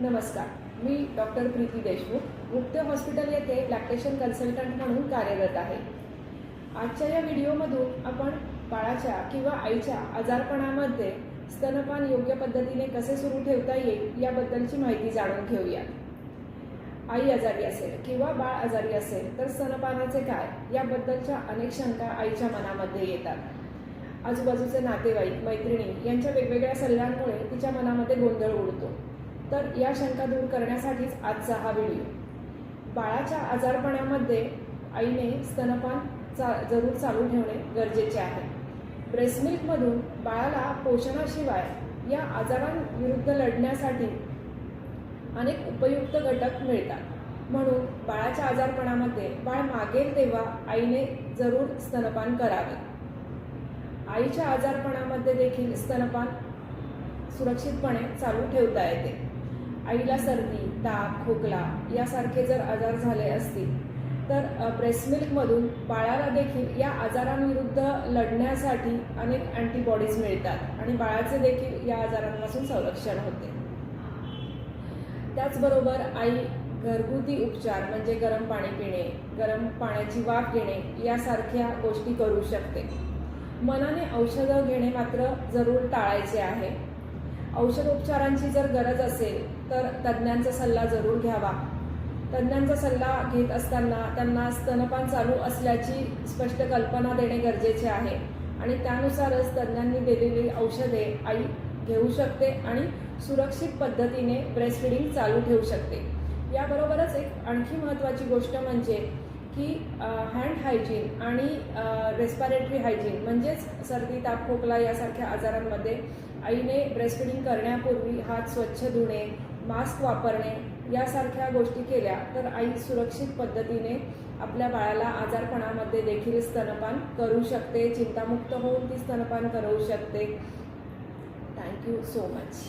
नमस्कार मी डॉक्टर प्रीती देशमुख मुक्त हॉस्पिटल येथे लॅक्टेशन कन्सल्टंट म्हणून कार्यरत आहे. आजच्या या व्हिडिओमधून आपण बाळाच्या किंवा आईच्या आजारपणामध्ये स्तनपान योग्य पद्धतीने कसे सुरू ठेवता येईल याबद्दलची माहिती जाणून घेऊया. आई आजारी असेल किंवा बाळ आजारी असेल तर स्तनपानाचे काय याबद्दलच्या अनेक शंका आईच्या मनामध्ये येतात. आजूबाजूचे नातेवाईक मैत्रिणी यांच्या वेगवेगळ्या सल्ल्यांमुळे तिच्या मनामध्ये गोंधळ उडतो. तर या शंका दूर करण्यासाठीच आजचा हा व्हिडिओ. बाळाच्या आजारपणामध्ये आईने स्तनपान चा जरूर चालू ठेवणे गरजेचे आहे. ब्रेस्ट मिल्कमधून बाळाला पोषणाशिवाय या आजारांविरुद्ध लढण्यासाठी अनेक उपयुक्त घटक मिळतात. म्हणून बाळाच्या आजारपणामध्ये बाळ मागेल तेव्हा आईने जरूर स्तनपान करावे. आईच्या आजारपणामध्ये देखील स्तनपान सुरक्षितपणे चालू ठेवता येते. आईला सर्दी ताप खोकला यासारखे जर आजार झाले असतील तर ब्रेस्ट मिल्कमधून बाळाला देखील या आजारांविरुद्ध लढण्यासाठी अनेक अँटीबॉडीज मिळतात आणि बाळाचे देखील या आजारांपासून संरक्षण होते. त्याचबरोबर आई घरगुती उपचार म्हणजे गरम पाणी पिणे गरम पाण्याची वाफ घेणे यासारख्या गोष्टी करू शकते. मनाने औषधं घेणे मात्र जरूर टाळायचे आहे. औषधोपचारांची जर गरज असेल तर तज्ज्ञांचा सल्ला जरूर घ्यावा. तज्ज्ञांचा सल्ला घेत असताना त्यांना स्तनपान चालू असल्याची स्पष्ट कल्पना देणे गरजेचे आहे. आणि त्यानुसारच तज्ज्ञांनी दिलेली औषधे आई घेऊ शकते आणि सुरक्षित पद्धतीने ब्रेस्ट फिडिंग चालू ठेवू शकते. याबरोबरच एक आणखी महत्त्वाची गोष्ट म्हणजे की हँड हायजीन आणि रेस्पायरेटरी हायजीन म्हणजेच सर्दी ताप खोकला यासारख्या आजारांमध्ये आईने ब्रेस्टफिडिंग करण्यापूर्वी हात स्वच्छ धुणे मास्क वापरणे यासारख्या गोष्टी केल्या तर आई सुरक्षित पद्धतीने आपल्या बाळाला आजारपणामध्ये देखील स्तनपान करू शकते. चिंतामुक्त होऊन ती स्तनपान करू शकते. Thank you so much